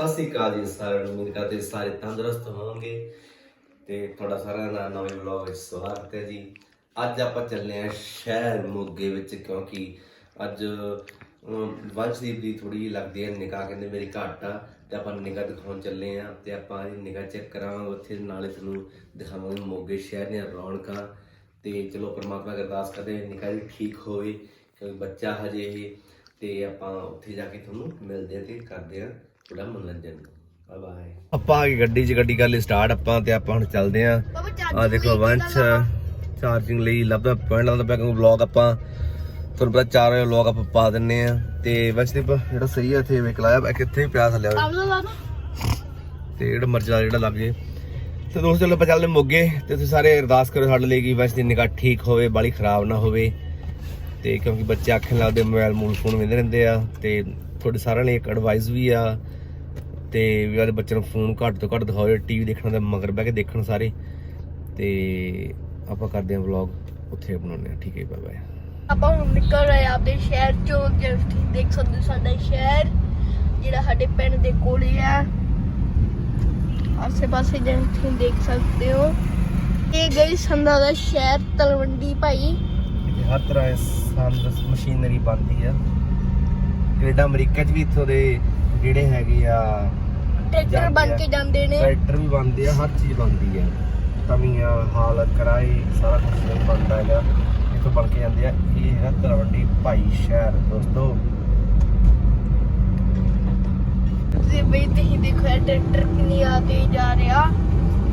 ਸਤਿ ਸ੍ਰੀ ਅਕਾਲ ਜੀ ਸਾਰਿਆਂ ਨੂੰ। ਉਮੀਦ ਕਰਦੇ ਸਾਰੇ ਤੰਦਰੁਸਤ ਹੋਣਗੇ ਤੇ ਤੁਹਾਡਾ ਸਾਰਿਆਂ ਦਾ ਨਵੇਂ ਵਲੌਗ ਵਿੱਚ ਸਵਾਗਤ ਹੈ ਜੀ। ਅੱਜ ਆਪਾਂ ਚੱਲੇ ਆ ਸ਼ਹਿਰ ਮੋਗੇ ਵਿੱਚ ਕਿਉਂਕਿ ਅੱਜ ਵੰਸ਼ਦੀਪ ਦੀ ਥੋੜੀ ਜਿਹੀ ਲੱਗਦੀ ਹੈ ਨਿਗਾਹ, ਕਹਿੰਦੇ ਮੇਰੀ ਘੱਟ ਆ ਤੇ ਆਪਾਂ ਨਿਗਾਹ ਦਿਖਾਉਣ ਚੱਲੇ ਆ ਤੇ ਆਪਾਂ ਇਹ ਨਿਗਾਹ ਚੈੱਕ ਕਰਾਂਗੇ, ਉੱਥੇ ਨਾਲੇ ਤੁਹਾਨੂੰ ਦਿਖਾਵਾਂਗੇ ਮੋਗੇ ਸ਼ਹਿਰ ਦੀਆਂ ਰੌਣਕਾਂ। ਤੇ ਚਲੋ ਪਰਮਾਤਮਾ ਅਗੇ ਅਰਦਾਸ ਕਰਦੇ ਹਾਂ ਨਿਗਾਹ ਵੀ ਠੀਕ ਹੋਵੇ, ਕਿਉਂਕਿ ਬੱਚਾ ਹਜੇ ਇਹ, ਤੇ ਆਪਾਂ ਉੱਥੇ ਜਾ ਕੇ ਤੁਹਾਨੂੰ ਮਿਲਦੇ ਆ ਤੇ ਕਰਦੇ ਆ ਥੋੜਾ ਮਨੋਰੰਜਨ ਬਾਏ ਬਾਏ। ਆਪਾਂ ਆ ਗਏ ਗੱਡੀ 'ਚ ਗੱਡੀ ਕਰ ਲਈ ਸਟਾਰਟ ਆਪਾਂ ਤੇ ਆਪਾਂ ਹੁਣ ਚੱਲਦੇ ਆ। ਆ ਦੇਖੋ ਵੰਸ਼ ਚਾਰਜਿੰਗ ਲਈ ਲੱਭਦਾ ਪੁਆਇੰਟ ਲਾਉਂਦਾ ਪਿਆ ਕਿਉਂਕਿ ਵਲੌਗ ਆਪਾਂ ਤੁਹਾਨੂੰ ਪਤਾ ਚਾਰ ਵਜੇ ਵਲੌਗ ਆਪਾਂ ਪਾ ਦਿੰਨੇ ਆ। ਤੇ ਵੰਸ਼ਦੀਪ ਜਿਹੜਾ ਸਹੀ ਆ ਇੱਥੇ ਵੇਖ ਲਾਇਆ ਕਿੱਥੇ ਵੀ ਪਿਆ ਥੱਲੇ ਹੋਵੇ ਤੇ ਜਿਹੜਾ ਮਰਜ਼ੀ ਜਿਹੜਾ ਲੱਗ ਜੇ। ਤੇ ਦੋਸਤੋ ਚਲੋ ਆਪਾਂ ਚੱਲਦੇ ਮੋਗੇ। ਤੇ ਤੁਸੀਂ ਸਾਰੇ ਅਰਦਾਸ ਕਰੋ ਸਾਡੇ ਲਈ ਕਿ ਵੰਸ਼ ਦੀ ਨਿਗਾਹ ਠੀਕ ਹੋਵੇ ਬਾਲੀ ਖਰਾਬ ਨਾ ਹੋਵੇ। ਤੇ ਕਿਉਂਕਿ ਬੱਚੇ ਅੱਖ ਨਾਲ ਲੱਗਦੇ ਮੋਬਾਈਲ ਮੂਲ ਫੋਨ ਵੇਂਦੇ ਰਹਿੰਦੇ ਆ। ਤੇ ਤੁਹਾਡੇ ਸਾਰਿਆਂ ਲਈ ਇੱਕ ਐਡਵਾਈਸ ਵੀ ਆ। ਤੇ ਵੀ ਵਾਲੇ ਬੱਚੇ ਨੂੰ ਫੋਨ ਘੱਟ ਤੋਂ ਘੱਟ ਦਿਖਾਓ ਟੀਵੀ ਦੇਖਣ ਦੇ ਮਗਰ ਬਹਿ ਕੇ ਦੇਖਣ ਸਾਰੇ। ਤੇ ਆਪਾਂ ਕਰਦੇ ਹਾਂ ਵਲੌਗ ਉੱਥੇ ਬਣਾਉਂਦੇ ਆ ਠੀਕ ਹੈ ਬਾਏ ਬਾਏ ਆਪਾਂ ਹੁਣ ਨਿਕਲ ਰਹੇ ਆ ਆਪਣੇ ਸ਼ਹਿਰ ਚੋਂ ਜਿਵੇਂ ਤੁਸੀਂ ਦੇਖ ਸਕਦੇ ਹੋ ਸਾਡਾ ਸ਼ਹਿਰ ਜਿਹੜਾ ਸਾਡੇ ਪਿੰਡ ਦੇ ਕੋਲੇ ਆ। ਆਸੇ ਪਾਸੇ ਜਿਵੇਂ ਤੁਸੀਂ ਦੇਖ ਸਕਦੇ ਹੋ ਇਹ ਗਈ ਸੰਦਾ ਦਾ ਸ਼ਹਿਰ ਤਲਵੰਡੀ ਭਾਈ। ਹਰ ਤਰ੍ਹਾਂ ਇਸ ਸੰਦ ਮਸ਼ੀਨਰੀ ਬਣਦੀ ਆ। ਕੈਨੇਡਾ ਅਮਰੀਕਾ 'ਚ ਵੀ ਇੱਥੋਂ ਦੇ ਜਿਹੜੇ ਹੈਗੇ ਆ ਟਰੈਕਟਰ ਜਾਂਦੇ ਬਣ ਆ। ਕੇ ਜਾਂਦੇ ਨੇ। ਟਰੈਕਟਰ ਵੀ ਬਣਦੇ ਆ ਹਰ ਚੀਜ਼ ਬਣਦੀ ਆ। ਤਵੀਆਂ ਹਾਲ ਕਰਾਈ ਸਾਰਾ ਕੁਝ ਬਣਦਾ ਹੈਗਾ। ਇੱਥੋਂ ਬਣ ਕੇ ਜਾਂਦੇ ਆ। ਇਹ ਹੈਗਾ ਤਲਵੰਡੀ ਭਾਈ ਸ਼ਹਿਰ ਦੋਸਤੋ। ਤੇ ਬਈ ਤੁਸੀਂ ਦੇਖੋ ਇਹ ਟਰੈਕਟਰ ਕਿੰਨੀ ਆ ਕੇ ਜਾ ਰਿਹਾ।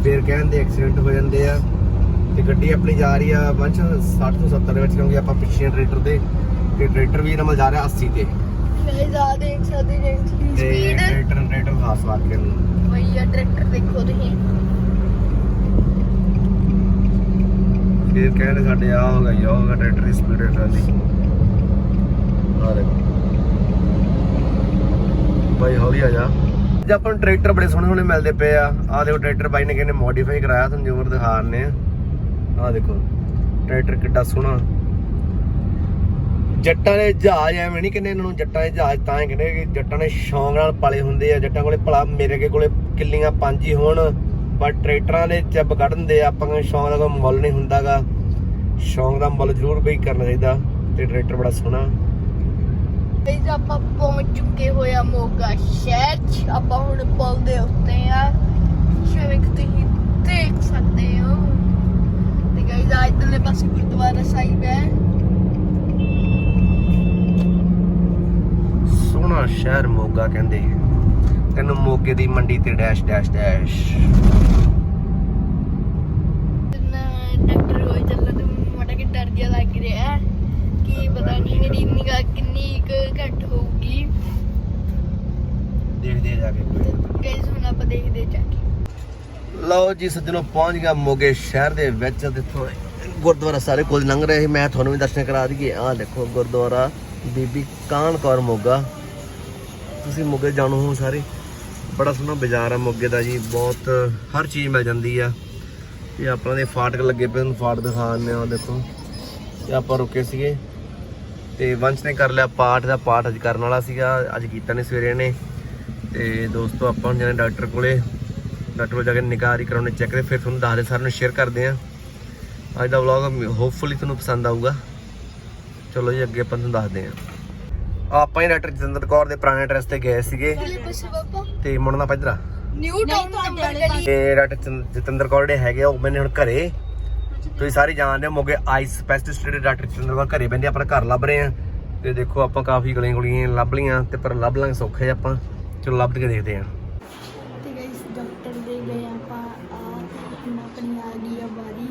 ਫੇਰ ਕਹਿੰਦੇ ਐਕਸੀਡੈਂਟ ਹੋ ਜਾਂਦੇ ਆ। ਤੇ ਗੱਡੀ ਆਪਣੀ ਜਾ ਰਹੀ ਆ ਬੰਚ 60 ਤੋਂ 70 ਦੇ ਵਿੱਚ ਕਿਉਂਕਿ ਆਪਾਂ ਪਿੱਛੇ ਆ ਟਰੈਕਟਰ ਦੇ ਤੇ ਟਰੈਕਟਰ ਵੀ ਨਮਲ ਜਾ ਰਿਹਾ 80 ਤੇ। ਮੈਂ ਜਾ ਦੇਖ ਸਕਦੇ ਜੇ ਸਪੀਡ ਟਰੈਕਟਰ ਟਰੈਕਟਰ ਖਾਸ ਵਾਰ ਕੇ ਨੂੰ। ਬਈ ਇਹ ਟਰੈਕਟਰ ਦੇਖੋ ਤੁਸੀਂ। ਫੇਰ ਕਹਿੰਦੇ ਸਾਡੇ ਆ ਹੋਗਾ ਯਾ ਹੋਗਾ ਟਰੈਕਟਰ ਦੀ ਸਪੀਡ ਟਰੈਕਟਰ ਦੀ ਆ ਦੇਖੋ। ਬਾਈ ਹੌਲੀ ਆ ਜਾ ਜੇ ਆਪਾਂ ਨੂੰ ਟਰੈਕਟਰ ਬੜੇ ਸੋਹਣੇ ਸੋਹਣੇ ਮਿਲਦੇ ਪਏ ਆ। ਆ ਦੇਖੋ ਟਰੈਕਟਰ ਬਾਈ ਨੇ ਕਹਿੰਦੇ ਮੋਡੀਫਾਈ ਕਰਾਇਆ ਤੁਹਾਨੂੰ ਜੋਰ ਦਿਖਾ ਆ ਆ ਦੇਖੋ ਟਰੈਕਟਰ ਕਿੱਡਾ ਸੋਹਣਾ। ਜੱਟਾਂ ਦੇ ਜਹਾਜ਼ ਐਵੇਂ ਨਹੀਂ ਕਹਿੰਦੇ ਇਹਨਾਂ ਨੂੰ ਜੱਟਾਂ ਦੇ ਜਹਾਜ਼ ਤਾਂ ਹੀ ਕਹਿੰਦੇ ਕਿ ਜੱਟਾਂ ਨੇ ਸ਼ੌਂਕ ਨਾਲ ਪਾਲੇ ਹੁੰਦੇ ਆ। ਜੱਟਾਂ ਕੋਲੇ ਭਲਾ ਮੇਰੇ ਕੇ ਕੋਲੇ ਕਿੱਲੀਆਂ ਪੰਜ ਹੀ ਹੋਣ, ਪਰ ਟਰੈਕਟਰਾਂ ਦੇ ਚੱਬ ਕੱਢ ਦਿੰਦੇ ਆ, ਆਪਾਂ ਨੂੰ ਸ਼ੌਂਕ ਦਾ ਕੋਈ ਮੁੱਲ ਨਹੀਂ ਹੁੰਦਾਗਾ। ਸ਼ੌਂਕ ਦਾ ਮੁੱਲ ਜ਼ਰੂਰ ਬਈ ਕਰਨਾ ਚਾਹੀਦਾ ਤੇ ਟਰੈਕਟਰ ਬੜਾ ਸੋਹਣਾ। ਗਾਇਸ ਆਪਾਂ ਪਹੁੰਚ ਚੁੱਕੇ ਹੋਏ ਆ ਮੋਗਾ ਸ਼ਹਿਰ 'ਚ। ਆਪਾਂ ਹੁਣ ਪੁਲ ਦੇ ਉੱਤੇ ਆ। ਜਿਵੇਂ ਕਿ ਤੁਸੀਂ ਦੇਖ ਸਕਦੇ ਹੋ। ਤੇ ਗਾਇਸ ਆ ਇਧਰਲੇ ਪਾਸੇ ਗੁਰਦੁਆਰਾ ਸਾਹਿਬ ਹੈ। ਸੋਹਣਾ ਸ਼ਹਿਰ ਮੋਗਾ ਕਹਿੰਦੇ ਤੈਨੂੰ ਮੋਗੇ ਦੀ ਮੰਡੀ ਤੇ ਡੈਸ਼ ਡੈਸ਼ ਡੈਸ਼ ਡਾਕਟਰ ਹੋਈ ਚੱਲਣ ਨੂੰ ਮਾੜਾ ਕਿ ਡਰ ਜਿਹਾ ਲੱਗ ਰਿਹਾ। ਹੈ ਕਿ ਪਤਾ ਨਹੀਂ ਮੇਰੀ ਨਿਗਾਹ ਕਿੰਨੀ ਕੁ ਘੱਟ ਹੋਊਗੀ। ਦੇਖਦੇ ਆ ਜਾ ਕੇ ਗਾਇਸ ਹੁਣ ਆਪਾਂ ਦੇਖਦੇ ਜਾ ਕੇ। ਲਓ ਜੀ ਸੱਜਣੋ ਪਹੁੰਚ ਗਿਆ ਮੋਗੇ ਸ਼ਹਿਰ ਦੇ ਵਿੱਚ ਤੇ ਥੋੜੇ ਗੁਰਦੁਆਰਾ ਸਾਰੇ ਕੋਲ ਲੰਘ ਰਹੇ ਮੈਂ ਤੁਹਾਨੂੰ ਵੀ ਦਰਸ਼ਨ ਕਰਾ ਦਈਏ। ਆਹ ਦੇਖੋ ਗੁਰਦੁਆਰਾ ਬੀਬੀ ਕਾਹਨ ਕੌਰ ਮੋਗਾ। ਤੁਸੀਂ ਮੋਗੇ ਜਾਣੋ ਹੋ ਸਾਰੇ। ਬੜਾ ਸੋਹਣਾ ਬਾਜ਼ਾਰ ਆ ਮੋਗੇ ਦਾ ਜੀ, ਬਹੁਤ ਹਰ ਚੀਜ਼ ਮਿਲ ਜਾਂਦੀ ਆ। ਇਹ ਆਪਾਂ ਦੇ ਫਾਟਕ ਲੱਗੇ ਪਏ ਨੂੰ ਫਾਟ ਦਿਖਾਉਂਦੇ ਆ ਦੇਖੋ। ਤੇ ਆਪਾਂ ਰੁਕੇ ਸੀਗੇ। ਤੇ ਵੰਸ਼ ਨੇ ਕਰ ਲਿਆ ਪਾਠ ਦਾ ਪਾਠ ਅੱਜ ਕਰਨ ਵਾਲਾ ਸੀਗਾ, ਅੱਜ ਕੀਤਾ ਨਹੀਂ ਸਵੇਰੇ ਨੇ ਤੇ ਦੋਸਤੋ, ਆਪਾਂ ਹੁਣ ਜਾਣਾ ਡਾਕਟਰ ਕੋਲੇ। ਡਾਕਟਰ ਕੋਲ ਜਾ ਕੇ ਨਿਗਾਰੀ ਕਰਾਉਣੇ, ਚੈੱਕ ਤੇ ਫਿਰ ਤੁਹਾਨੂੰ ਦੱਸਦੇ, ਸਾਰਿਆਂ ਨੂੰ ਸ਼ੇਅਰ ਕਰਦੇ ਆ ਅੱਜ ਦਾ ਵਲੌਗ ਹੋਪਫੁਲੀ ਤੁਹਾਨੂੰ ਪਸੰਦ ਆਊਗਾ। ਚਲੋ ਜੀ, ਅੱਗੇ ਆਪਾਂ ਤੁਹਾਨੂੰ ਦੱਸਦੇ ਆ ਆਪਾਂ ਹੀ ਡਾਕਟਰ ਜਤਿੰਦਰ ਕੌਰ ਦੇ ਪੁਰਾਣੇ ਐਡਰੈਸ ਤੇ ਗਏ ਸੀਗੇ। ਤੇ ਮੁੜਨਾ ਪੈਦਰਾ ਨਿਊ ਟਾਊਨ ਤੇ ਡਾਕਟਰ ਜਤਿੰ- ਜਤਿੰਦਰ ਕੌਰ ਜਿਹੜੇ ਹੈਗੇ ਉਹ ਮੈਨੇ ਹੁਣ ਘਰੇ। ਤੁਸੀਂ ਸਾਰੇ ਜਾਣਦੇ ਹੋ ਮੋਗੇ ਆਈਸ ਸਪੈਸ਼ਲਿਸਟ ਜਿਹੜੇ ਡਾਕਟਰ ਜਤਿੰਦਰ ਕੌਰ ਘਰੇ ਬੰਦੇ ਆਪਣਾ ਘਰ ਲੱਭ ਰਹੇ ਆ। ਤੇ ਦੇਖੋ ਆਪਾਂ ਕਾਫੀ ਗਲੀਆਂ ਗੁਲੀਆਂ ਲੱਭ ਲੀਆਂ ਤੇ ਪਰ ਲੱਭ ਲਾਂਗੇ ਸੌਖੇ ਆਪਾਂ। ਚਲੋ ਲੱਭ ਕੇ ਦੇਖਦੇ ਆ। ਤੇ ਗਾਇਸ ਡਾਕਟਰ ਦੇ ਗਏ ਆਪਾਂ ਆ ਹੁਣ ਆਪਣੀ ਆ ਗਈ ਆ ਵਾਰੀ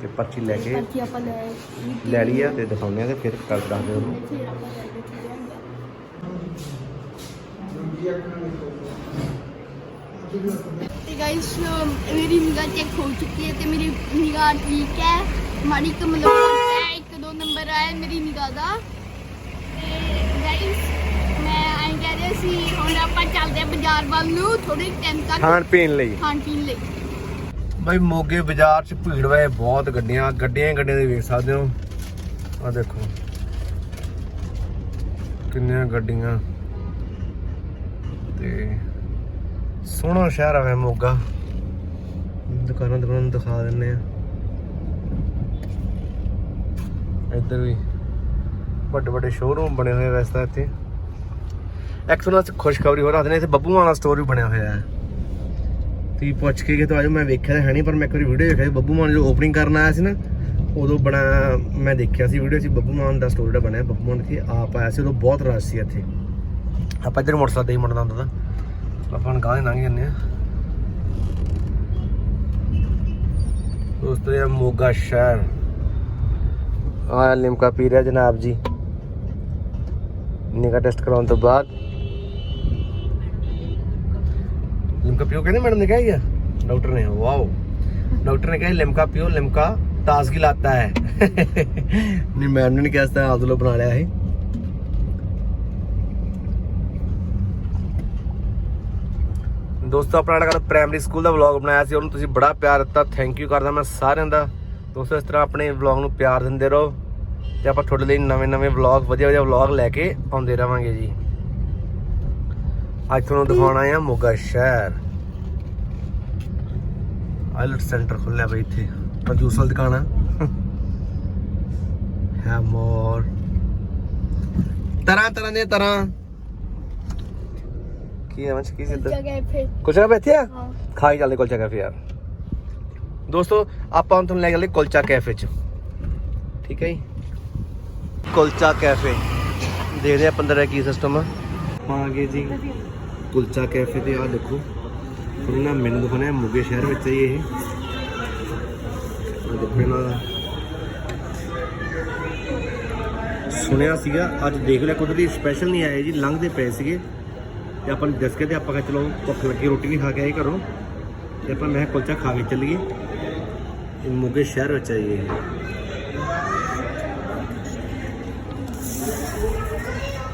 ਤੇ ਪਰਚੀ ਲੈ ਕੇ ਪਰਚੀ ਆਪਾਂ ਲੈ ਲਈ ਲੈ ਲਈ ਆ ਤੇ ਦਿਖਾਉਂਦੇ ਆ ਤੇ ਫਿਰ ਕਰ ਦੱਸਦੇ ਉਹਨੂੰ ਫਿਰ ਆਪਾਂ ਲੈ ਕੇ ਚੱਲਾਂਗੇ ਤੇ ਗਾਇਸ ਮੇਰੀ ਨਿਗਾਹ ਚੈੱਕ ਹੋ ਚੁੱਕੀ ਹੈ ਤੇ ਮੇਰੀ ਨਿਗਾਹ ਠੀਕ ਹੈ। ਮਾੜੀ ਕੁ ਮਤਲਬ ਘੱਟ ਹੈ ਇੱਕ ਦੋ ਨੰਬਰ ਆਇਆ ਮੇਰੀ ਨਿਗਾਹ ਦਾ। ਤੇ ਗਾਇਸ ਮੈਂ ਐਂ ਕਹਿ ਰਿਹਾ ਸੀ ਹੁਣ ਆਪਾਂ ਚੱਲਦੇ ਆ ਬਾਜ਼ਾਰ ਵੱਲ ਨੂੰ ਥੋੜੇ ਟਾਈਮ ਤੱਕ ਖਾਣ ਪੀਣ ਲਈ। ਖਾਣ ਪੀਣ ਲਈ। ਬਾਈ ਮੋਗੇ ਬਾਜ਼ਾਰ 'ਚ ਭੀੜ ਵੇ ਬਹੁਤ ਗੱਡੀਆਂ ਗੱਡੀਆਂ ਹੀ ਗੱਡੀਆਂ ਦੇ ਵੇਖ ਸਕਦੇ ਹੋ। ਆ ਦੇਖੋ। ਕਿੰਨੀਆਂ ਗੱਡੀਆਂ। ਤੇ ਸੋਹਣਾ ਸ਼ਹਿਰ ਆ ਵੇ ਮੋਗਾ। ਦੁਕਾਨਾਂ ਦੁਕਾਨਾਂ ਦਿਖਾ ਦਿੰਨੇ ਆ। ਇੱਧਰ ਵੀ ਵੱਡੇ ਵੱਡੇ ਸ਼ੋਰੂਮ ਬਣੇ ਹੋਏ ਵੈਸੇ ਤਾਂ ਇੱਥੇ। ਐਕਚੁਅਲ ਵਿੱਚ ਖੁਸ਼ਖਬਰੀ ਹੋ ਰਹੀ ਨੇ ਇੱਥੇ ਬੱਬੂ ਮਾਨ ਦਾ ਸਟੋਰ ਵੀ ਬਣਿਆ ਹੋਇਆ ਹੈ। ਤੁਸੀਂ ਪੁੱਛ ਕੇ ਕਿ ਤਾਂ ਆਜੋ ਮੈਂ ਵੇਖਿਆ ਹੈ ਨਹੀਂ, ਪਰ ਮੈਂ ਇੱਕ ਵਾਰੀ ਵੀਡੀਓ ਦੇਖਿਆ ਸੀ, ਬੱਬੂ ਮਾਨ ਜੋ ਓਪਨਿੰਗ ਕਰਨ ਆਇਆ ਸੀ ਨਾ, ਉਦੋਂ ਬਣਾ ਮੈਂ ਦੇਖਿਆ ਸੀ ਵੀਡੀਓ ਸੀ ਬੱਬੂ ਮਾਨ ਦਾ ਸਟੋਰ ਜਿਹੜਾ ਬਣਿਆ, ਬੱਬੂ ਮਾਨ ਇੱਥੇ ਆਪ ਆਇਆ ਸੀ, ਉਦੋਂ ਬਹੁਤ ਰਸ਼ ਸੀ ਇੱਥੇ। ਆਪਾਂ ਇੱਧਰ ਮੋਟਰਸਾਈਕਲ ਤੇ ਹੀ ਮੁੜਨਾ ਹੁੰਦਾ ਤਾਂ। ਆਪਾਂ ਹੁਣ ਦੇ ਲੰਘ ਜੰਨੇ ਆ ਦੋਸਤੋ, ਇਹ ਮੋਗਾ ਸ਼ਹਿਰ। ਆ ਲਿਮਕਾ ਪੀ ਰਿਹਾ ਜਨਾਬ ਜੀ। ਨਿਗਾ ਟੈਸਟ ਕਰਾਉਣ ਤੋਂ ਬਾਅਦ। ਲਿਮਕਾ ਪੀਓ ਕਹਿੰਦੇ ਮੈਡਮ ਨੇ ਕਿਹਾ ਹੀ ਡਾਕਟਰ ਨੇ, ਵਾਓ। ਡਾਕਟਰ ਨੇ ਕਿਹਾ ਲਿਮਕਾ ਪੀਓ, ਲਿਮਕਾ ਤਾਜ਼ਗੀ ਲਾਤਾ ਹੈ। ਨਹੀਂ, ਮੈਡਮ ਨੇ ਕਿਹਾ ਸੀ ਤਾਂ ਆਪ ਬਣਾ ਲਿਆ ਇਹ ਦੋਸਤੋ, ਆਪਣਾ ਜਿਹੜਾ ਪ੍ਰਾਇਮਰੀ ਸਕੂਲ ਦਾ ਵਲੌਗ ਬਣਾਇਆ ਸੀ, ਉਹਨੂੰ ਤੁਸੀਂ ਬੜਾ ਪਿਆਰ ਦਿੱਤਾ। ਥੈਂਕ ਯੂ ਕਰਦਾ ਮੈਂ ਸਾਰਿਆਂ ਦਾ। ਦੋਸਤੋ, ਇਸ ਤਰ੍ਹਾਂ ਆਪਣੇ ਵਲੌਗ ਨੂੰ ਪਿਆਰ ਦਿੰਦੇ ਰਹੋ ਤੇ ਆਪਾਂ ਤੁਹਾਡੇ ਲਈ ਨਵੇਂ ਨਵੇਂ ਵਲੌਗ ਵਧੀਆ ਵਧੀਆ ਵਲੌਗ ਲੈ ਕੇ ਆਉਂਦੇ ਰਵਾਂਗੇ ਜੀ। ਅੱਜ ਤੁਹਾਨੂੰ ਦਿਖਾਉਣਾ ਆ ਮੋਗਾ ਸ਼ਹਿਰ। ਆਇਲਟ ਸੈਂਟਰ ਖੁੱਲਿਆ ਬਈ ਇੱਥੇ। ਪਰ ਜੂਸ ਦੁਕਾਨ ਆ ਹੈ ਮੋਰ। ਤਰ੍ਹਾਂ ਤਰ੍ਹਾਂ ਦੇ ਤਰ੍ਹਾਂ। ਕੀ ਹੈ ਮਚ ਕੀ ਸਿੱਧਾ? ਜਗ੍ਹਾ ਫਿਰ। ਕੁਲਚਾ ਬੈਠੇ ਆ? ਹਾਂ। ਖਾਈ ਚੱਲਦੇ ਕੁਲਚਾ ਕੈਫੇ ਯਾਰ। ਦੋਸਤੋ ਆਪਾਂ ਹੁਣ ਤੁਹਾਨੂੰ ਲੈ ਕੇ ਚੱਲੇ ਕੁਲਚਾ ਕੈਫੇ ਚ। ਠੀਕ ਹੈ ਜੀ? ਕੁਲਚਾ ਕੈਫੇ। ਦੇਖਦੇ ਆਪਾਂ ਅੰਦਰ ਕੀ ਸਿਸਟਮ ਆ। ਆ ਗਏ ਜੀ। ਕੁਲਚਾ ਕੈਫੇ ਤੇ ਆ ਦੇਖੋ। ਤੁਹਾਨੂੰ ਨਾ ਮੈਨੂੰ ਦਿਖਾਉਣਾ ਹੈ ਮੁਗੇ ਸ਼ਹਿਰ ਵਿੱਚ ਹੀ ਇਹ। ਆ ਦੇਖੋ ਦਾ। ਸੁਣਿਆ ਸੀਗਾ ਅੱਜ ਦੇਖ ਲਿਆ ਕੁਦਰਤੀ ਸਪੈਸ਼ਲ ਨਹੀਂ ਆਏ ਜੀ ਲੰਘਦੇ ਪਏ ਸੀਗੇ। ਤੇ ਆਪਾਂ ਨੂੰ ਦੱਸ ਕੇ ਤੇ ਆਪਾਂ ਕਿਹਾ ਚਲੋ ਭੁੱਖ ਲੱਗੀ, ਰੋਟੀ ਨਹੀਂ ਖਾ ਕੇ ਆਏ ਘਰੋਂ। ਤੇ ਆਪਾਂ ਮੈਂ ਕਿਹਾ ਕੁਲਚਾ ਖਾ ਕੇ ਚੱਲੀਏ। ਇਹ ਮੁਗੇ ਸ਼ਹਿਰ ਵਿੱਚ ਆਈਏ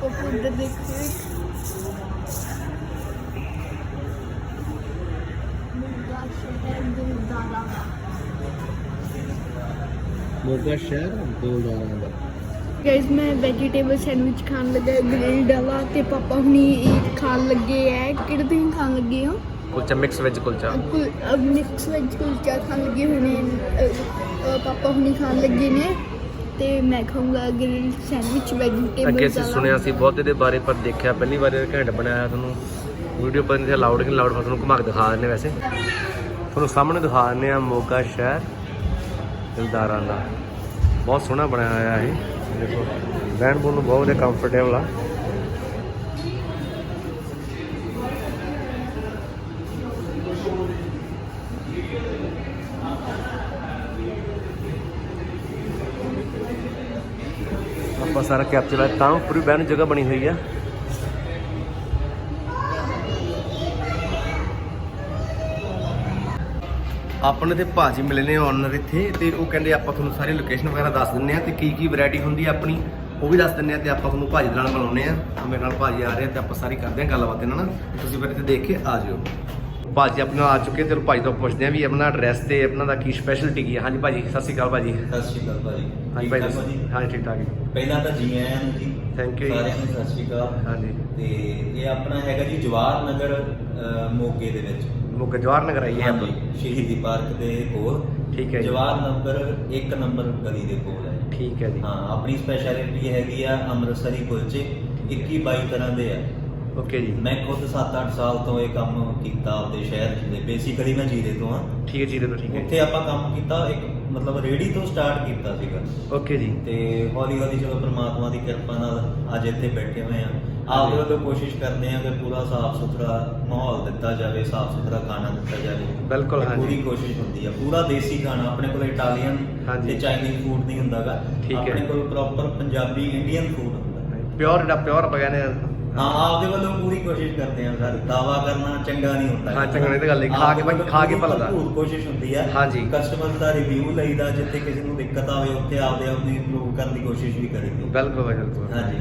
ਉਹ ਪੁੱਤ ਦੇਖੋ ਮੁਰਗਾ ਸ਼ਹਿਰ ਗੁਰਦਾਰਾ ਮੁਗਾ ਗਾਇਸ ਮੈਂ ਵੈਜੀਟੇਬਲ ਸੈਂਡਵਿਚ ਖਾਣ ਲੱਗਾ ਗ੍ਰਿਲਡ ਵਾਲਾ ਤੇ ਪਾਪਾ ਹੁਣੀ ਇਹ ਖਾਣ ਲੱਗੇ ਐ। ਕਿਹੜਾ ਤੁਸੀਂ ਖਾਣ ਲੱਗੇ ਹੋ? ਕੁਲਚਾ ਮਿਕਸ ਵਿੱਚ ਕੁਲਚਾ। ਮਿਕਸ ਵੈਜ ਕੁਲਚਾ ਖਾਣ ਲੱਗੇ ਹੁਣੇ ਪਾਪਾ ਹੁਣੀ ਖਾਣ ਲੱਗੇ ਨੇ। ਤੇ ਮੈਂ ਖਾਊਂਗਾ ਗ੍ਰਿਲਡ ਸੈਂਡਵਿਚ ਵੈਜੀਟੇਬਲ ਅੱਗੇ ਅਸੀਂ ਸੁਣਿਆ ਸੀ ਬਹੁਤ ਇਹਦੇ ਬਾਰੇ ਪਰ ਦੇਖਿਆ ਪਹਿਲੀ ਵਾਰ ਇਹ ਘੈਂਟ ਬਣਾਇਆ ਤੁਹਾਨੂੰ। ਵੀਡੀਓ ਪਰ ਨਹੀਂ ਲਾਊਡ ਕਿ ਲਾਊਡ ਤੁਹਾਨੂੰ ਘੁਮਾ ਕੇ ਦਿਖਾ ਦਿੰਦੇ ਵੈਸੇ। ਤੁਹਾਨੂੰ ਸਾਹਮਣੇ ਦਿਖਾ ਦਿੰਦੇ ਆ ਮੋਗਾ ਸ਼ਹਿਰ ਦਿਲਦਾਰਾਂ ਦਾ। ਬਹੁਤ ਸੋਹਣਾ ਬਣਾਇਆ ਹੋਇਆ ਇਹ। ਦੇਖੋ ਬੈਂਡ ਬੋਨ ਨੂੰ ਬਹੁਤ ਵਧੀਆ ਕੰਫਰਟੇਬਲ ਆ। ਆਪਾਂ ਸਾਰਾ ਕੈਪਚਰ ਲਾਇਆ ਤਾਂ ਪੂਰੀ ਬੈਨ ਜਗ੍ਹਾ ਬਣੀ ਹੋਈ ਆ। ਆਪਣੇ ਤੇ ਭਾਜੀ ਮਿਲੇ ਨੇ ਓਨਰ ਇੱਥੇ ਤੇ ਉਹ ਕਹਿੰਦੇ ਆਪਾਂ ਤੁਹਾਨੂੰ ਸਾਰੀ ਲੋਕੇਸ਼ਨ ਵਗੈਰਾ ਦੱਸ ਦਿੰਨੇ ਆ ਤੇ ਕੀ ਕੀ ਵੈਰਾਈਟੀ ਹੁੰਦੀ ਆ ਆਪਣੀ ਉਹ ਵੀ ਦੱਸ ਦਿੰਨੇ ਆ ਤੇ ਆਪਾਂ ਤੁਹਾਨੂੰ ਭਾਜੀ ਦੇ ਨਾਲ ਮਿਲਾਉਨੇ ਆ ਮੇਰੇ ਨਾਲ ਭਾਜੀ ਆ ਰਹੇ ਆ ਤੇ ਆਪਾਂ ਸਾਰੀ ਕਰਦੇ ਆ ਗੱਲਬਾਤ ਇਹਨਾਂ ਨਾਲ। ਤੁਸੀਂ ਫਿਰ ਇੱਥੇ ਦੇਖ ਕੇ ਆ ਜਿਓ। ਭਾਜੀ ਆਪਣੇ ਨਾਲ ਆ ਚੁੱਕੇ ਤੇ ਭਾਜੀ ਤੋਂ ਪੁੱਛਦੇ ਆ ਵੀ ਆਪਣਾ ਐਡਰੈਸ ਤੇ ਆਪਣਾ ਦਾ ਕੀ ਸਪੈਸ਼ਲਿਟੀ ਕੀ ਆ। ਹਾਂਜੀ ਭਾਜੀ ਸਤਿ ਸ਼੍ਰੀ ਅਕਾਲ ਭਾਜੀ। ਸਤਿ ਸ਼੍ਰੀ ਅਕਾਲ ਭਾਜੀ। ਹਾਂਜੀ ਭਾਈ? ਹਾਂਜੀ ਠੀਕ ਠਾਕ। ਜੀ ਪਹਿਲਾਂ ਤਾਂ ਜੀ ਆਇਆਂ ਨੂੰ ਜੀ you ਜੀ। ਸਾਰਿਆਂ ਨੂੰ ਸਤਿ ਸ਼੍ਰੀ ਅਕਾਲ। ਹਾਂਜੀ। ਤੇ ਇਹ ਆਪਣਾ ਹੈਗਾ ਜੀ ਜਵਾਹਰ ਨਗਰ ਮੋਗੇ ਦੇ ਵਿੱਚ। ਮੁੱਕ ਜਵਾਹਰ ਨਗਰ ਆਈ ਹੈ ਆਪਾਂ ਹਾਂਜੀ ਸ਼ਹੀਦੀ ਪਾਰਕ ਦੇ ਕੋਲ। ਠੀਕ ਹੈ ਜੀ। ਜਵਾਹਰ ਨੰਬਰ 1 ਨੰਬਰ ਗਲੀ ਦੇ ਕੋਲ ਹੈ। ਠੀਕ ਹੈ ਜੀ। ਹਾਂ ਆਪਣੀ ਸਪੈਸ਼ਲਿਟੀ ਹੈਗੀ ਆ ਅੰਮ੍ਰਿਤਸਰੀ ਕੁਲਚੇ। 21 22 ਤਰ੍ਹਾਂ ਦੇ ਆ। ਓਕੇ ਜੀ। ਮੈਂ ਖੁਦ 7-8 ਸਾਲ ਤੋਂ ਇਹ ਕੰਮ ਕੀਤਾ ਆਪਦੇ ਸ਼ਹਿਰ ਦੇ ਬੇਸਿਕਲੀ ਮੈਂ ਜੀਰੇ ਤੋਂ ਆ। ਠੀਕ ਹੈ ਜੀ ਦੇਖੋ ਠੀਕ ਹੈ। ਉੱਥੇ ਆਪਾਂ ਕੰਮ ਕੀਤਾ ਇੱਕ ਮਤਲਬ ਰੇੜੀ ਤੋਂ ਸਟਾਰਟ ਕੀਤਾ ਸੀਗਾ। ਓਕੇ ਜੀ। ਤੇ ਹੌਲੀ ਹੌਲੀ ਚਲੋ ਪ੍ਰਮਾਤਮਾ ਦੀ ਕਿਰਪਾ ਨਾਲ ਅੱਜ ਇੱਥੇ ਬੈਠੇ ਹੋਏ ਆ ਆਪਦੇ ਵੱਲੋਂ ਕੋਸ਼ਿਸ਼ ਕਰਦੇ ਆ ਕਿ ਪੂਰਾ ਸਾਫ਼ ਸੁਥਰਾ ਮਾਹੌਲ ਦਿੱਤਾ ਜਾਵੇ ਸਾਫ਼ ਸੁਥਰਾ ਖਾਣਾ ਦਿੱਤਾ ਜਾਵੇ ਬਿਲਕੁਲ, ਹਾਂਜੀ। ਪੂਰੀ ਕੋਸ਼ਿਸ਼ ਹੁੰਦੀ ਆ ਪੂਰਾ ਦੇਸੀ ਖਾਣਾ ਆਪਣੇ ਕੋਲ ਇਟਾਲੀਅਨ। ਤੇ ਚਾਈਨੀਜ਼ ਫੂਡ ਨਹੀਂ ਹੁੰਦਾਗਾ। ਆਪਣੇ ਕੋਲ ਪ੍ਰੋਪਰ ਪੰਜਾਬੀ ਇੰਡੀਅਨ ਫੂਡ ਹੁੰਦਾ ਪਿਓਰ ਜਿਹੜਾ ਪਿਓਰ ਆਪਾਂ ਆ ਹਾਂ ਆਪਦੇ ਵੱਲੋਂ ਪੂਰੀ ਕੋਸ਼ਿਸ਼ ਕਰਦੇ ਆ ਸਰ ਦਾਵਾ ਕਰਨਾ ਚੰਗਾ ਨਹੀਂ ਹੁੰਦਾ ਹਾਂ, ਚੰਗਾ ਨਹੀਂ ਤਾਂ ਗੱਲ ਹੈ। ਖਾ ਕੇ ਵੱਲੋਂ ਖਾ ਕੇ ਪੂਰੀ ਭਲਦਾ। ਭਰਪੂਰ ਕੋਸ਼ਿਸ਼ ਹੁੰਦੀ ਆ ਹਾਂਜੀ। ਕਸਟਮਰ ਦਾ ਰਿਵਿਊ ਲਈਦਾ ਜਿੱਥੇ ਕਿਸੇ ਨੂੰ ਦਿੱਕਤ ਆਵੇ ਉੱਥੇ ਆਪਦੇ ਆਪ ਨੂੰ ਇੰਪਰੂਵ ਕਰਨ ਦੀ ਕੋਸ਼ਿਸ਼ ਵੀ ਕਰੀਦੀ ਬਿਲਕੁਲ ਭਾਈ, ਬਿਲਕੁਲ ਹਾਂਜੀ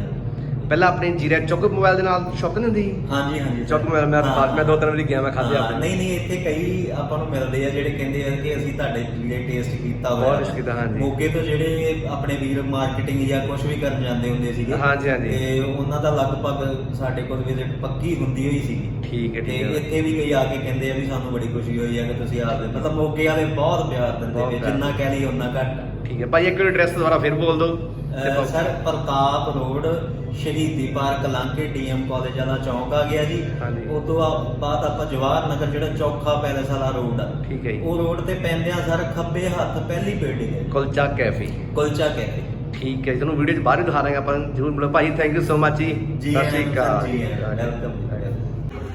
ਪਹਿਲਾਂ ਆਪਣੀ ਜੀਰਾ ਚੁੱਕ ਮੋਬਾਈਲ ਦੇ ਨਾਲ ਸ਼ੌਪ ਨਹੀਂ ਹੁੰਦੀ ਹਾਂਜੀ ਹਾਂਜੀ ਚੁੱਕ ਮੋਬਾਈਲ ਮੈਂ ਹਾਂ। ਬਾਅਦ ਮੈਂ ਦੋ ਤਿੰਨ ਵਾਰੀ ਗਿਆ ਮੈਂ ਹਾਂ, ਆਪਣੇ ਨਹੀਂ ਨਹੀਂ ਇੱਥੇ ਕਈ ਆਪਾਂ ਨੂੰ ਮਿਲਦੇ ਆ ਜਿਹੜੇ ਕਹਿੰਦੇ ਆ ਕਿ ਅਸੀਂ ਤੁਹਾਡੇ ਜਿਹੜੇ ਟੇਸਟ ਕੀਤਾ ਹੋਇਆ ਬਹੁਤ taste ਕੀਤਾ, ਹਾਂਜੀ। ਮੋਗੇ ਤੋਂ ਜਿਹੜੇ ਆਪਣੇ ਵੀਰ ਮਾਰਕੀਟਿੰਗ ਜਾਂ ਕੁਝ ਵੀ ਕਰਨ ਜਾਂਦੇ ਹੁੰਦੇ ਸੀਗੇ ਹਾਂਜੀ, ਹਾਂਜੀ। ਤੇ ਉਹਨਾਂ ਦਾ ਲਗਭਗ ਸਾਡੇ ਕੋਲ ਵਿਜ਼ਿਟ ਪੱਕੀ ਹੁੰਦੀ ਹੋਈ ਸੀਗੀ ਠੀਕ ਹੈ, ਠੀਕ ਹੈ। ਇੱਥੇ ਵੀ ਕਈ ਆ ਕੇ ਕਹਿੰਦੇ ਆ ਵੀ ਸਾਨੂੰ ਬੜੀ ਖੁਸ਼ੀ ਹੋਈ ਆ ਕਿ ਤੁਸੀਂ ਆਪਦੇ ਮਤਲਬ ਮੋਗੇ ਵਾਲੇ ਬਹੁਤ ਪਿਆਰ ਦਿੰਦੇ ਬਹੁਤ ਨੇ ਪਿਆਰ। ਜਿੰਨਾ ਕਹਿ ਲਈ ਉਹਨਾਂ ਘੱਟ ਆ। ਠੀਕ ਹੈ ਭਾਈ ਇੱਕ ਵਾਰ ਐਡਰੈਸ ਦੁਬਾਰਾ ਫਿਰ ਬੋਲ ਦਿਓ sir Pratap road Shaheedi park ਲਾਂਕੇ DM college ਵਾਲਾ ਚੌਂਕ ਆ ਗਿਆ ਜੀ। ਹਾਂਜੀ। ਉਸ ਤੋਂ ਆ- ਬਾਅਦ ਆਪਾਂ ਜਵਾਹਰ ਨਗਰ ਜਿਹੜਾ ਚੌਖਾ ਪੈਲੇਸ ਵਾਲਾ ਰੋਡ ਆ। ਠੀਕ ਹੈ ਜੀ। ਉਹ ਰੋਡ ਤੇ ਪੈਂਦਿਆਂ ਸਰ ਖੱਬੇ ਹੱਥ ਪਹਿਲੀ ਬਿਲਡਿੰਗ ਹੈ। ਕੁਲਚਾ ਕੈਫੇ। ਕੁਲਚਾ ਕੈਫੇ। ਠੀਕ ਹੈ ਜੀ, ਤੁਹਾਨੂੰ ਵੀਡੀਓ 'ਚ ਬਾਹਰ ਹੀ ਦਿਖਾ ਦਾਂਗੇ ਆਪਾਂ। ਜ਼ਰੂਰ ਮਿਲੋ। ਭਾਈ ਥੈਂਕ ਯੂ ਸੋ ਮਚ ਜੀ। ਜੀ ਸਤਿ ਸ਼੍ਰੀ ਅਕਾਲ। ਜੀ ਵੈਲਕਮ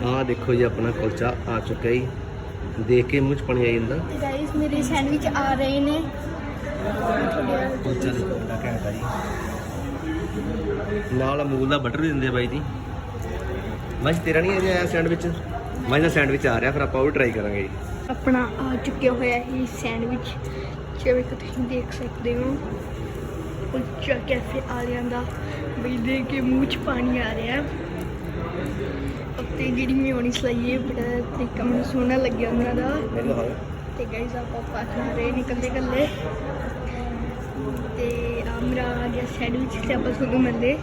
ਆਹ ਦੇਖੋ ਜੀ ਆਪਣਾ ਕੁਲਚਾ ਆ ਚੁੱਕਾ ਜੀ। ਦੇਖ ਕੇ ਮੂੰਹ 'ਚ ਪਾਣੀ ਆਈ ਜਾਂਦਾ। ਤੇ ਗਾਇਸ ਮੇਰੇ ਸੈਂਡਵਿਚ ਆ ਰਹੇ ਨੇ। ਕੁਲਚਾ ਦੇਖੋ ਕਿੰਨਾ ਘੈਂਟ ਆ ਜੀ। ਨਾਲ ਅਮੂਲ ਦਾ ਬਟਰ ਵੀ ਦਿੰਦੇ ਬਾਈ ਜੀ। ਮੈਂ ਤੇਰਾ ਨਹੀਂ ਆਇਆ ਸੈਂਡਵਿਚ ਮੈਂ ਦਾ ਸੈਂਡਵਿਚ ਆ ਰਿਹਾ ਫਿਰ ਆਪਾਂ ਉਹ ਵੀ ਟਰਾਈ ਕਰਾਂਗੇ ਜੀ। ਆਪਣਾ ਆ ਚੁੱਕਿਆ ਹੋਇਆ ਹੈ ਸੈਂਡਵਿਚ ਜਿਵੇਂ ਕਿ ਤੁਸੀਂ ਦੇਖ ਸਕਦੇ ਹੋ ਉੱਚਾ ਕੈਫੇ ਵਾਲਿਆਂ ਦਾ ਬਈ ਦੇਖ ਕੇ ਮੂੰਹ 'ਚ ਪਾਣੀ ਆ ਰਿਹਾ। ਅਤੇ ਜਿਹੜੀ ਮਿਓਨੀਸ ਲਈ ਹੈ ਬੜਾ ਤਰੀਕਾ ਮੈਨੂੰ ਸੋਹਣਾ ਲੱਗਿਆ ਉਹਨਾਂ ਦਾ। ਤੇ ਗਾਈਜ਼ ਆਪਾਂ ਖਾ ਰਹੇ ਨੇ ਕੱਲੇ ਤੇ ਮੇਰਾ ਆ ਗਿਆ ਸੈਂਡਵਿਚ ਤੇ ਆਪਾਂ ਤੁਹਾਨੂੰ ਮਿਲਦੇ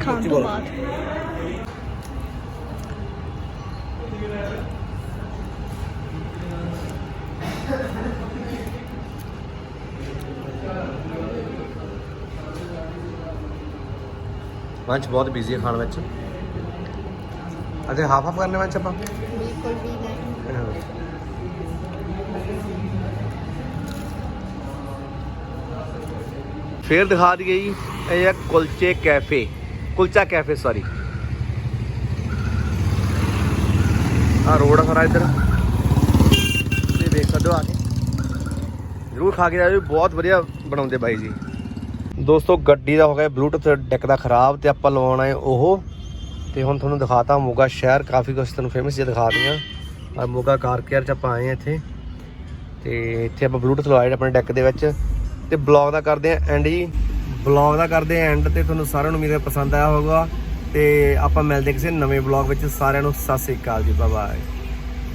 ਖਾਣ ਤੋਂ ਬਾਅਦ। ਮੰਚ ਬਹੁਤ ਬਿਜ਼ੀ ਹੈ ਖਾਣ ਵਿੱਚ। ਅਤੇ ਹਾਫ ਹਾਫ ਕਰਨੇ ਵਿੱਚ ਆਪਾਂ? ਫੇਰ ਦਿਖਾ ਦਈਏ ਜੀ, ਇਹ ਹੈ ਕੁਲਚੇ ਕੈਫੇ, ਕੁਲਚਾ ਕੈਫੇ ਸੌਰੀ ਆ ਰੋਡ ਖਰਾ ਇੱਧਰ। ਤੇ ਦੇਖ ਸਕਦੇ ਹੋ ਆ ਕੇ। ਜ਼ਰੂਰ ਖਾ ਕੇ ਜਾਇਓ ਬਹੁਤ ਵਧੀਆ ਬਣਾਉਂਦੇ ਬਾਈ ਜੀ। ਦੋਸਤੋ, ਗੱਡੀ ਦਾ ਹੋ ਗਿਆ ਬਲੂਟੁੱਥ ਡੈਕ ਦਾ ਖਰਾਬ ਤੇ ਆਪਾਂ ਲਵਾਉਣਾ ਹੈ ਉਹ। ਤੇ ਹੁਣ ਤੁਹਾਨੂੰ ਦਿਖਾਤਾ ਮੋਗਾ ਸ਼ਹਿਰ, ਕਾਫੀ ਕੁਝ ਤੁਹਾਨੂੰ ਫੇਮਸ ਜਿਹਾ ਦਿਖਾ ਦਿਆਂ ਆ ਮੋਗਾ ਕਾਰ ਕੇਅਰ ਚ ਆਪਾਂ ਆਏ ਆ ਇੱਥੇ। ਤੇ ਇੱਥੇ ਆਪਾਂ ਬਲੂਟੁੱਥ ਲਵਾਇਆ ਆਪਣੇ ਡੈਕ ਦੇ ਵਿੱਚ। ਤੇ ਬਲੌਗ ਦਾ ਕਰਦੇ ਆ ਐਂਡ ਜੀ। ਬਲੌਗ ਦਾ ਕਰਦੇ ਆ ਐਂਡ ਤੇ ਤੁਹਾਨੂੰ ਸਾਰਿਆਂ ਨੂੰ ਮੇਰੇ ਪਸੰਦ ਆਇਆ ਹੋਊਗਾ। ਤੇ ਆਪਾਂ ਮਿਲਦੇ ਕਿਸੇ ਨਵੇਂ ਬਲੌਗ ਵਿੱਚ। ਸਾਰਿਆਂ ਨੂੰ ਸਤਿ ਸ੍ਰੀ ਅਕਾਲ ਜੀ ਬਾਏ ਬਾਏ